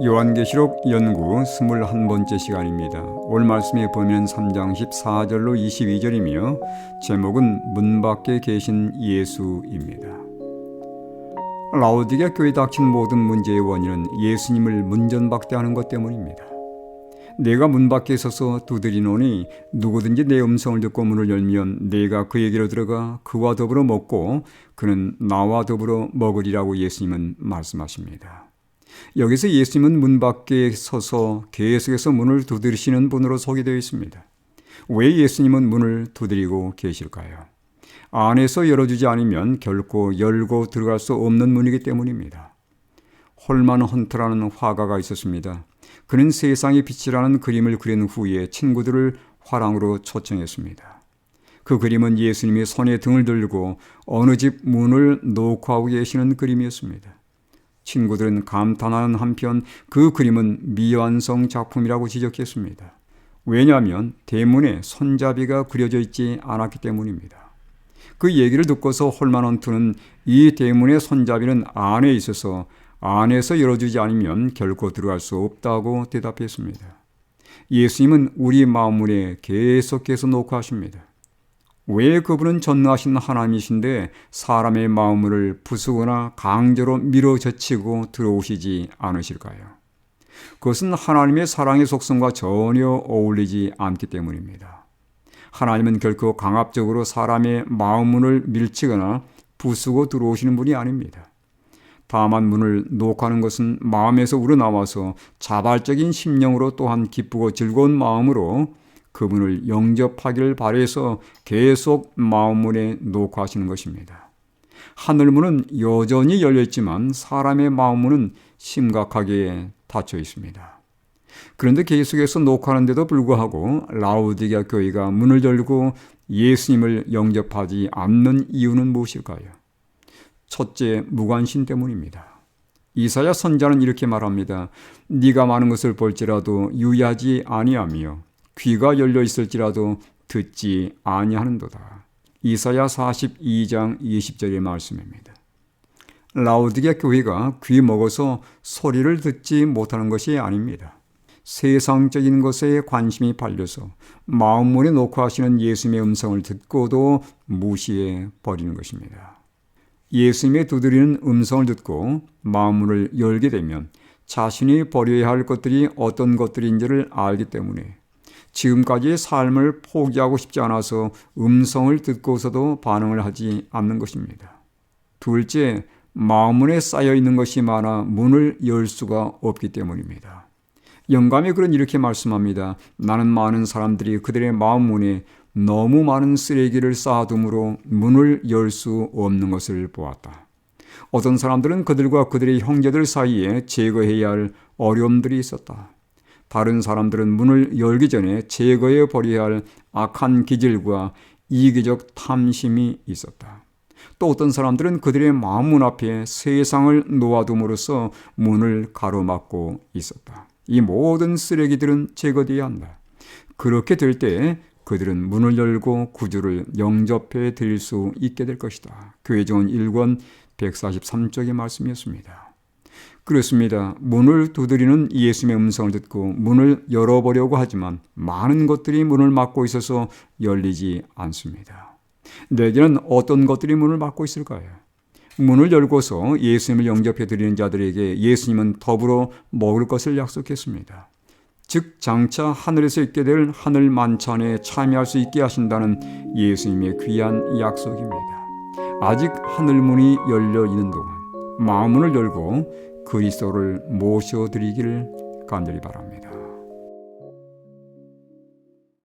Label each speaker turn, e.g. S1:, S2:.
S1: 요한계시록 연구 21번째 시간입니다. 오늘 말씀에 보면 3장 14절로 22절이며 제목은 문 밖에 계신 예수입니다. 라우디게 교회 닥친 모든 문제의 원인은 예수님을 문전박대하는 것 때문입니다. 내가 문 밖에 서서 두드리노니 누구든지 내 음성을 듣고 문을 열면 내가 그에게로 들어가 그와 더불어 먹고 그는 나와 더불어 먹으리라고 예수님은 말씀하십니다. 여기서 예수님은 문 밖에 서서 계속해서 문을 두드리시는 분으로 소개되어 있습니다. 왜 예수님은 문을 두드리고 계실까요? 안에서 열어주지 않으면 결코 열고 들어갈 수 없는 문이기 때문입니다. 홀만 헌트라는 화가가 있었습니다. 그는 세상의 빛이라는 그림을 그린 후에 친구들을 화랑으로 초청했습니다. 그 그림은 예수님이 손에 등을 들고 어느 집 문을 녹화하고 계시는 그림이었습니다. 친구들은 감탄하는 한편 그 그림은 미완성 작품이라고 지적했습니다. 왜냐하면 대문에 손잡이가 그려져 있지 않았기 때문입니다. 그 얘기를 듣고서 홀만원투는 이 대문의 손잡이는 안에 있어서 안에서 열어주지 않으면 결코 들어갈 수 없다고 대답했습니다. 예수님은 우리 마음문에 계속해서 녹화하십니다. 왜 그분은 전능하신 하나님이신데 사람의 마음을 부수거나 강제로 밀어젖히고 들어오시지 않으실까요? 그것은 하나님의 사랑의 속성과 전혀 어울리지 않기 때문입니다. 하나님은 결코 강압적으로 사람의 마음문을 밀치거나 부수고 들어오시는 분이 아닙니다. 다만 문을 녹하는 것은 마음에서 우러나와서 자발적인 심령으로 또한 기쁘고 즐거운 마음으로 그분을 영접하기를 바래서 계속 마음문에 녹화하시는 것입니다. 하늘문은 여전히 열려있지만 사람의 마음문은 심각하게 닫혀 있습니다. 그런데 계속해서 녹화하는데도 불구하고 라우디가 교회가 문을 열고 예수님을 영접하지 않는 이유는 무엇일까요? 첫째, 무관심 때문입니다. 이사야 선자는 이렇게 말합니다. 네가 많은 것을 볼지라도 유의하지 아니하며 귀가 열려 있을지라도 듣지 아니하는도다. 이사야 42장 20절의 말씀입니다. 라우디게 교회가 귀 먹어서 소리를 듣지 못하는 것이 아닙니다. 세상적인 것에 관심이 팔려서 마음문에 놓고 하시는 예수님의 음성을 듣고도 무시해 버리는 것입니다. 예수님의 두드리는 음성을 듣고 마음문을 열게 되면 자신이 버려야 할 것들이 어떤 것들인지를 알기 때문에 지금까지의 삶을 포기하고 싶지 않아서 음성을 듣고서도 반응을 하지 않는 것입니다. 둘째, 마음문에 쌓여 있는 것이 많아 문을 열 수가 없기 때문입니다. 영감이 그런 이렇게 말씀합니다. 나는 많은 사람들이 그들의 마음문에 너무 많은 쓰레기를 쌓아둠으로 문을 열 수 없는 것을 보았다. 어떤 사람들은 그들과 그들의 형제들 사이에 제거해야 할 어려움들이 있었다. 다른 사람들은 문을 열기 전에 제거해 버려야 할 악한 기질과 이기적 탐심이 있었다. 또 어떤 사람들은 그들의 마음문 앞에 세상을 놓아둠으로써 문을 가로막고 있었다. 이 모든 쓰레기들은 제거되어야 한다. 그렇게 될 때 그들은 문을 열고 구주를 영접해 드릴 수 있게 될 것이다. 교회정원 1권 143쪽의 말씀이었습니다. 그렇습니다. 문을 두드리는 예수님의 음성을 듣고 문을 열어보려고 하지만 많은 것들이 문을 막고 있어서 열리지 않습니다. 내게는 어떤 것들이 문을 막고 있을까요? 문을 열고서 예수님을 영접해 드리는 자들에게 예수님은 더불어 먹을 것을 약속했습니다. 즉 장차 하늘에서 있게 될 하늘 만찬에 참여할 수 있게 하신다는 예수님의 귀한 약속입니다. 아직 하늘 문이 열려 있는 동안 마음문을 열고 그리스도를 모셔드리기를 간절히 바랍니다.